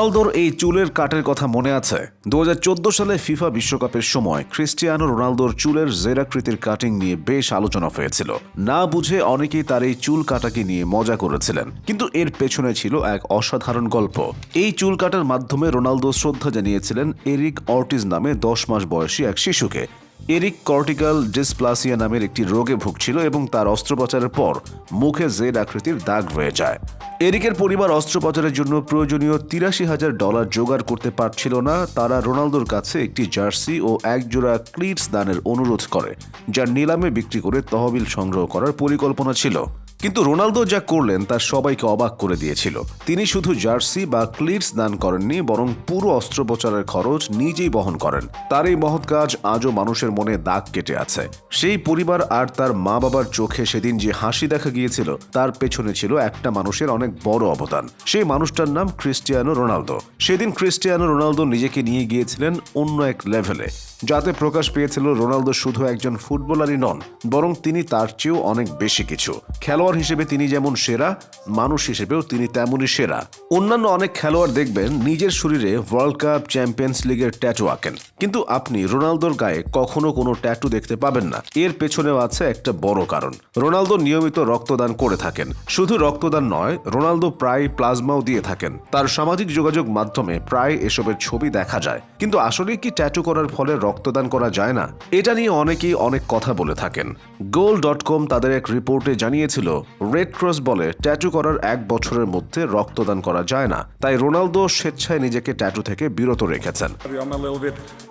রোনালদোর এই চুলের কাটের কথা মনে আছে। দু হাজার চোদ্দ সালে ফিফা বিশ্বকাপের সময় ক্রিস্টিয়ানো রোনালদোর চুলের জেরাকৃতির কাটিং নিয়ে বেশ আলোচনা হয়েছিল। না বুঝে অনেকেই তার এই চুল কাটাকে নিয়ে মজা করেছিলেন। কিন্তু এর পেছনে ছিল এক অসাধারণ গল্প। এই চুল কাটার মাধ্যমে রোনালদো শ্রদ্ধা জানিয়েছিলেন এরিক অর্টিজ নামে দশ মাস বয়সী এক শিশুকে। এরিক কর্টিক্যাল ডিসপ্লাসিয়া নামের একটি রোগে ভুগছিল এবং তার অস্ত্রোপচারের পর মুখে জেড আকৃতির দাগ হয়ে যায়। এরিকের পরিবার অস্ত্রোপচারের জন্য প্রয়োজনীয় তিরাশি হাজার ডলার জোগাড় করতে পারছিল না। তারা রোনালদোর কাছে একটি জার্সি ও একজোড়া ক্লিটস দানের অনুরোধ করে, যা নিলামে বিক্রি করে তহবিল সংগ্রহ করার পরিকল্পনা ছিল। কিন্তু রোনালদো যা করলেন তা সবাইকে অবাক করে দিয়েছিল। তিনি শুধু জার্সি বা ক্লিটস দান করেননি, বরং পুরো অস্ত্রোপচারের খরচ নিজেই বহন করেন। তার এই মহৎ কাজ আজও মানুষের মনে দাগ কেটে আছে। সেই পরিবার আর তার মা বাবার চোখে সেদিন যে হাসি দেখা গিয়েছিল, তার পেছনে ছিল একটা মানুষের অনেক বড় অবদান। সেই মানুষটার নাম ক্রিস্টিয়ানো রোনালদো। সেদিন ক্রিস্টিয়ানো রোনালদো নিজেকে নিয়ে গিয়েছিলেন অন্য এক লেভেলে, যাতে প্রকাশ পেয়েছিল রোনালদো শুধু একজন ফুটবলারই নন, বরং তিনি তার চেয়েও অনেক বেশি কিছু। খেলোয়াড় হিসেবে তিনি যেমন সেরা, মানুষ হিসেবেও তিনি তেমনই সেরা। অন্যান্য অনেক খেলোয়াড় দেখবেন নিজের শরীরে ওয়ার্ল্ড কাপ চ্যাম্পিয়ন্স লিগের ট্যাটু আঁকেন। কিন্তু আপনি রোনালদোর গায়ে কখনো কোনো ট্যাটু দেখতে পাবেন না। এর পেছনেও আছে একটা বড় কারণ। রোনালদো নিয়মিত রক্তদান করে থাকেন। শুধু রক্তদান নয়, রোনালদো প্রায় প্লাজমাও দিয়ে থাকেন। তার সামাজিক যোগাযোগ মাধ্যমে প্রায় এসবের ছবি দেখা যায়। কিন্তু আসলে কি ট্যাটু করার ফলে রক্তদান করা যায় না? এটা নিয়ে অনেকেই অনেক কথা বলে থাকেন। গোল ডট কম তাদের এক রিপোর্টে জানিয়েছিল রেড ক্রস বলে ট্যাটু করার এক বছরের মধ্যে রক্তদান করা যায় না। তাই রোনালদো স্বেচ্ছায় নিজেকে ট্যাটু থেকে বিরত রেখেছেন।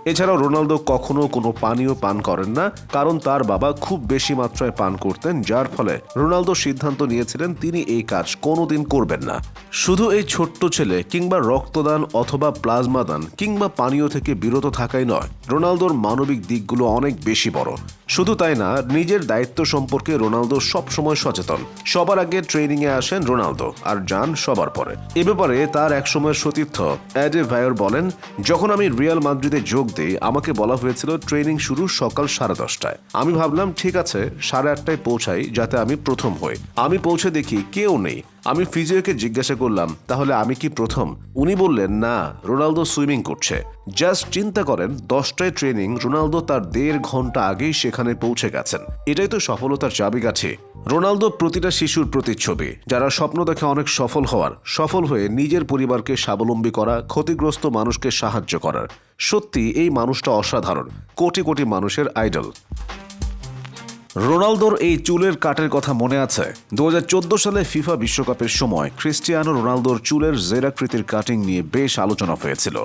এছাড়াও রোনালদো কখনো কোনো পানীয় পান করেন না কারণ তার বাবা খুব বেশি মাত্রায় পান করতেন যার ফলে রোনালদো সিদ্ধান্ত নিয়েছিলেন তিনি এই কাজ কোনোদিন করবেন না। শুধু এই ছোট্ট ছেলে কিংবা রক্তদান অথবা প্লাজমা দান কিংবা পানীয় থেকে বিরত থাকাই নয় রোনালদোর মানবিক দিকগুলো অনেক বেশি বড়। শুধু তাই না নিজের দায়িত্ব সম্পর্কে রোনালদো সবসময় সচেতন। সবার আগে ট্রেনিং এ আসেন রোনালদো, আর যান সবার পরে। এ ব্যাপারে তার একসময়ের সতীর্থ অ্যাডে ভায়োর বলেন, যখন আমি রিয়াল মাদ্রিদে যোগ দিই, আমাকে বলা হয়েছিল ট্রেনিং শুরু সকাল সাড়ে দশটায়। আমি ভাবলাম, ঠিক আছে, সাড়ে আটটায় পৌঁছাই, যাতে আমি প্রথম হই। আমি পৌঁছে দেখি কেউ নেই। আমি ফিজিওকে জিজ্ঞাসা করলাম, তাহলে আমি কি প্রথম? উনি বললেন, না, রোনালদো সুইমিং করছে। জাস্ট চিন্তা করেন, দশটায় ট্রেনিং রোনালদো তার দেড় ঘণ্টা আগেই সেখানে পৌঁছে গেছেন। এটাই তো সফলতার চাবিকাঠি। রোনালদো প্রতিটা শিশুর প্রতিচ্ছবি। যারা স্বপ্ন দেখে অনেক সফল হওয়ার, সফল হয়ে নিজের পরিবারকে স্বাবলম্বী করা, ক্ষতিগ্রস্ত মানুষকে সাহায্য করার। সত্যি, এই মানুষটা অসাধারণ, কোটি কোটি মানুষের আইডল। রোনালদোর এই চুলের কাটের কথা মনে আছে? দু হাজার চোদ্দ সালে ফিফা বিশ্বকাপের সময় ক্রিস্টিয়ানো রোনালদোর চুলের জেরাকৃতির কাটিং নিয়ে বেশ আলোচনা হয়েছিল।